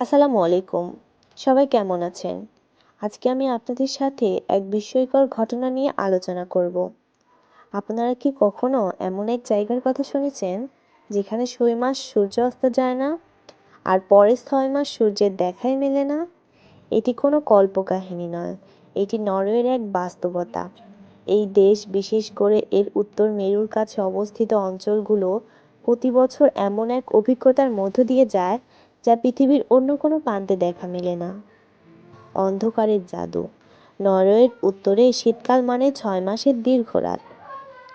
আসসালামু আলাইকুম। সবাই কেমন আছেন? আজকে আমি আপনাদের সাথে এক বিস্ময়কর ঘটনা নিয়ে আলোচনা করব। আপনারা কি কখনো এমন এক জায়গার কথা শুনেছেন, যেখানে ছয় মাস সূর্য অস্ত যায় না, আর পরের ছয় মাস সূর্যের দেখাই মেলে না? এটি কোনো কল্পকাহিনী নয়, এটি নরওয়ের এক বাস্তবতা। এই দেশ, বিশেষ করে এর উত্তর মেরুর কাছে অবস্থিত অঞ্চলগুলো প্রতি বছর এমন এক অভিজ্ঞতার মধ্য দিয়ে যায় যা পৃথিবীর অন্য কোনো প্রান্তে দেখা মেলে না। অন্ধকারের জাদু। নরওয়ের উত্তরে শীতকাল মানে ছয় মাসের দীর্ঘ রাত।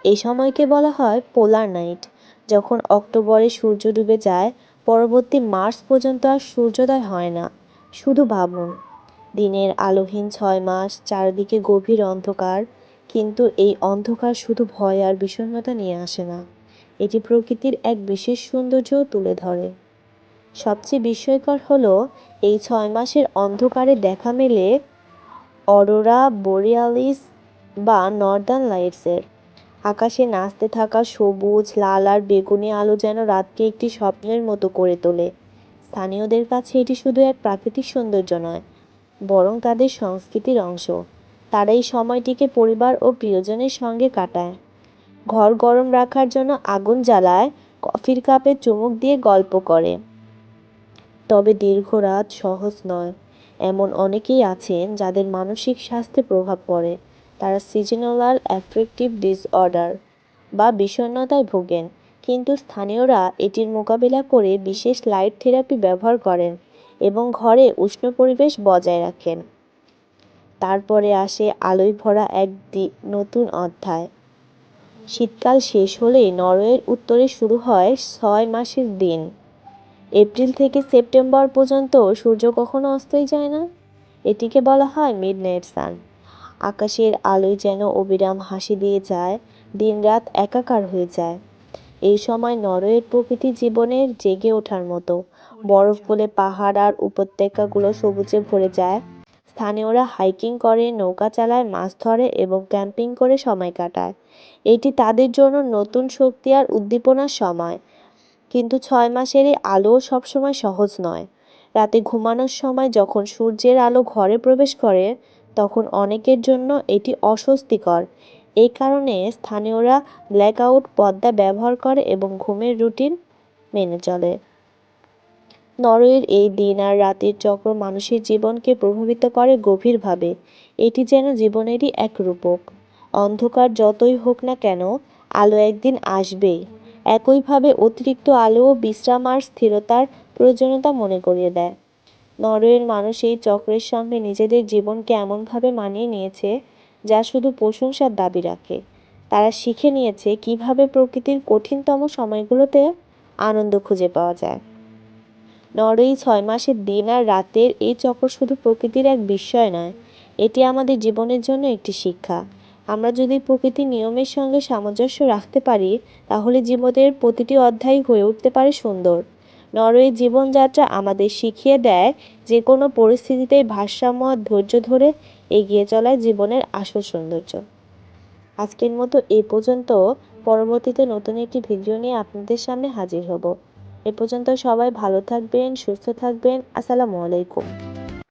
এই সময়কে বলা হয় পোলার নাইট। যখন অক্টোবরে সূর্য ডুবে যায়, পরবর্তী মার্চ পর্যন্ত আর সূর্যোদয় হয় না, শুধু ভাবুন দিনের আলোহীন ছয় মাস, চারদিকে গভীর অন্ধকার। কিন্তু এই অন্ধকার শুধু ভয় আর বিষণ্ণতা নিয়ে আসে না। এটি প্রকৃতির এক বিশেষ সৌন্দর্যও তুলে ধরে। সবচেয়ে বিস্ময়কর হলো, এই ছয় মাসের অন্ধকারে দেখা মেলে অরোরা বোরিয়ালিস বা নর্দার্ন লাইটসের। আকাশে নাচতে থাকা সবুজ, লাল আর বেগুনি আলো যেন রাতকে একটি স্বপ্নের মতো করে তোলে। স্থানীয়দের কাছে এটি শুধু এক প্রাকৃতিক সৌন্দর্য নয়, বরং তাদের সংস্কৃতির অংশ। তারা এই সময়টিকে পরিবার ও প্রিয়জনের সঙ্গে কাটায়। ঘর গরম রাখার জন্য আগুন জ্বালায়, কফির কাপে চুমুক দিয়ে গল্প করে। তবে দীর্ঘ রাত সহজ নয়। এমন অনেকেই আছেন যাদের মানসিক স্বাস্থ্যে প্রভাব পড়ে। তারা সিজনাল অ্যাফেক্টিভ ডিসঅর্ডার বা বিষণ্ণতায় ভোগেন। কিন্তু স্থানীয়রা এটির মোকাবিলা করে বিশেষ লাইট থেরাপি ব্যবহার করেন এবং ঘরে উষ্ণ পরিবেশ বজায় রাখেন। তারপরে আসে আলোয় ভরা এক নতুন অধ্যায়। শীতকাল শেষ হলেই নরওয়ের উত্তরে শুরু হয় ছয় মাসের দিন। এপ্রিল থেকে সেপ্টেম্বর পর্যন্ত সূর্য কখনো অস্তই যায় না। এটিকে বলা হয় মিড নাইট সান। আকাশের আলোয় যেন অবিরাম হাসি দিয়ে যায় দিন রাত একাকার হয়ে যায়। এই সময় নরওয়ের প্রকৃতি জীবনের জেগে ওঠার মতো। বরফ বলে পাহাড় আর উপত্যকাগুলো সবুজে ভরে যায়। স্থানীয়রা হাইকিং করে, নৌকা চালায়, মাছ ধরে এবং ক্যাম্পিং করে সময় কাটায়। এটি তাদের জন্য নতুন শক্তি আর উদ্দীপনার সময়। কিন্তু ছয় মাসের এই আলোও সবসময় সহজ নয়। রাতে ঘুমানোর সময় যখন সূর্যের আলো ঘরে প্রবেশ করে, তখন অনেকের জন্য এটি অস্বস্তিকর। এই কারণে স্থানীয়রা ব্ল্যাকআউট পর্দা ব্যবহার করে এবং ঘুমের রুটিন মেনে চলে। নরওয়ের এই দিন আর রাতের চক্র মানুষের জীবনকে প্রভাবিত করে গভীরভাবে। এটি যেন জীবনেরই এক রূপক। অন্ধকার যতই হোক না কেন, আলো একদিন আসবেই। একইভাবে অতিরিক্ত আলো বিশ্রাম আর স্থিরতার প্রয়োজনীয়তা মনে করিয়ে দেয়। নরওয়ের মানুষ এই চক্রের সঙ্গে নিজেদের জীবনকে এমনভাবে মানিয়ে নিয়েছে, যা শুধু প্রশংসার দাবি রাখে। তারা শিখে নিয়েছে কীভাবে প্রকৃতির কঠিনতম সময়গুলোতে আনন্দ খুঁজে পাওয়া যায়। নরওয়ে ছয় মাসের দিন আর রাতের এই চক্র শুধু প্রকৃতির এক বিস্ময় নয়, এটি আমাদের জীবনের জন্য একটি শিক্ষা। আমরা যদি প্রকৃতির নিয়মের সঙ্গে সামঞ্জস্য রাখতে পারি, তাহলে জীবনের প্রতিটি অধ্যায় হয়ে উঠতে পারে সুন্দর। নরওয়ের জীবনযাত্রা আমাদের শিখিয়ে দেয় যে কোনো পরিস্থিতিতেই ভারসাম্য ধৈর্য ধরে এগিয়ে চলায় জীবনের আসল সৌন্দর্য। আজকের মতো এ পর্যন্ত। পরবর্তীতে নতুন একটি ভিডিও নিয়ে আপনাদের সামনে হাজির হব। এ পর্যন্ত সবাই ভালো থাকবেন, সুস্থ থাকবেন। আসসালামু আলাইকুম।